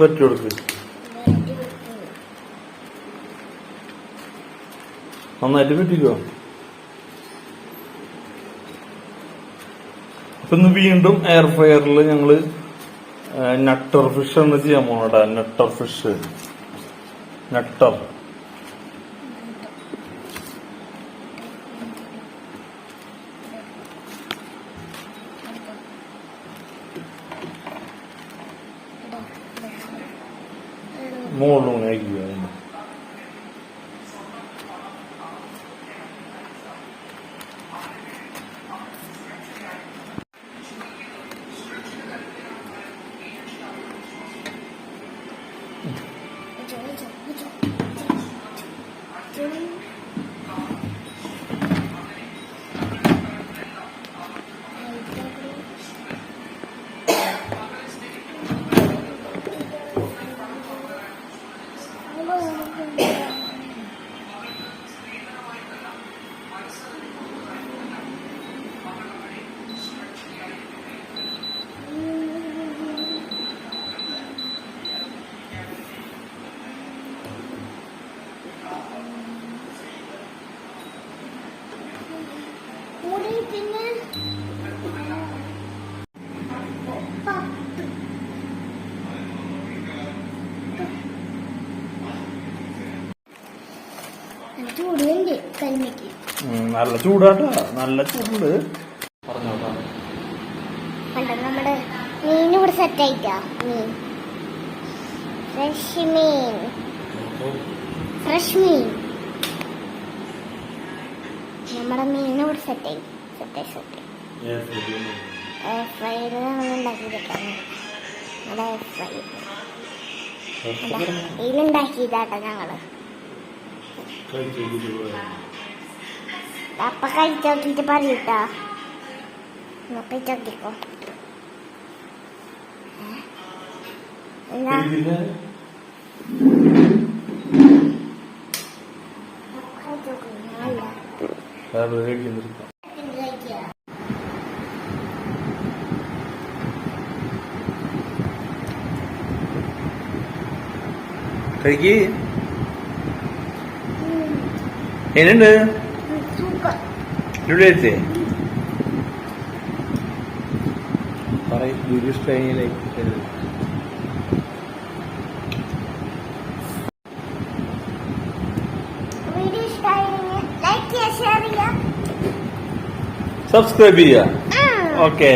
പറ്റി കൊടുക്ക്. നന്നായിട്ട് പറ്റിക്കോ അപ്പൊ ഇന്ന് വീണ്ടും എയർ ഫ്രയറിൽ ഞങ്ങൾ നട്ടർ ഫിഷ് ആണ് ചെയ്യാൻ പോണടാ. നട്ടർ ഫിഷ് നട്ടർ More 句 ചൂടുണ്ട് നല്ല ചൂടാട്ടാ. നല്ല ചൂടുണ്ട്. പറഞ്ഞോട്ടാ കണ്ടോ നമ്മുടെ മീൻ ഇവിടെ സെറ്റ് ആയിട്ടാ മീൻ. ഫ്രഷ് മീൻ. ഫ്രഷ് മീൻ. നമ്മുടെ മീൻ ഇവിടെ സെറ്റ് ആയി. സെറ്റ് ആയി സെറ്റ് നമ്മൾ നമ്മുടെ ഫ്രൈ ഇതിലുണ്ടാക്കിയതാട്ടോ ഞങ്ങൾ. Napakain siya dito pa rito. Napakain apa? Wala. Baru lagi mereka. Pergi. എന്നുണ്ട് ഇവിടെ എത്തി പറയും വീഡിയോ ഇഷ്ടമായിലേക്ക് വീഡിയോ ഇഷ്ടമായെങ്കിൽ ലൈക്ക് ചെയ്യുക ഷെയർ ചെയ്യുക. സബ്സ്ക്രൈബ് ചെയ്യുക. ഓക്കെ.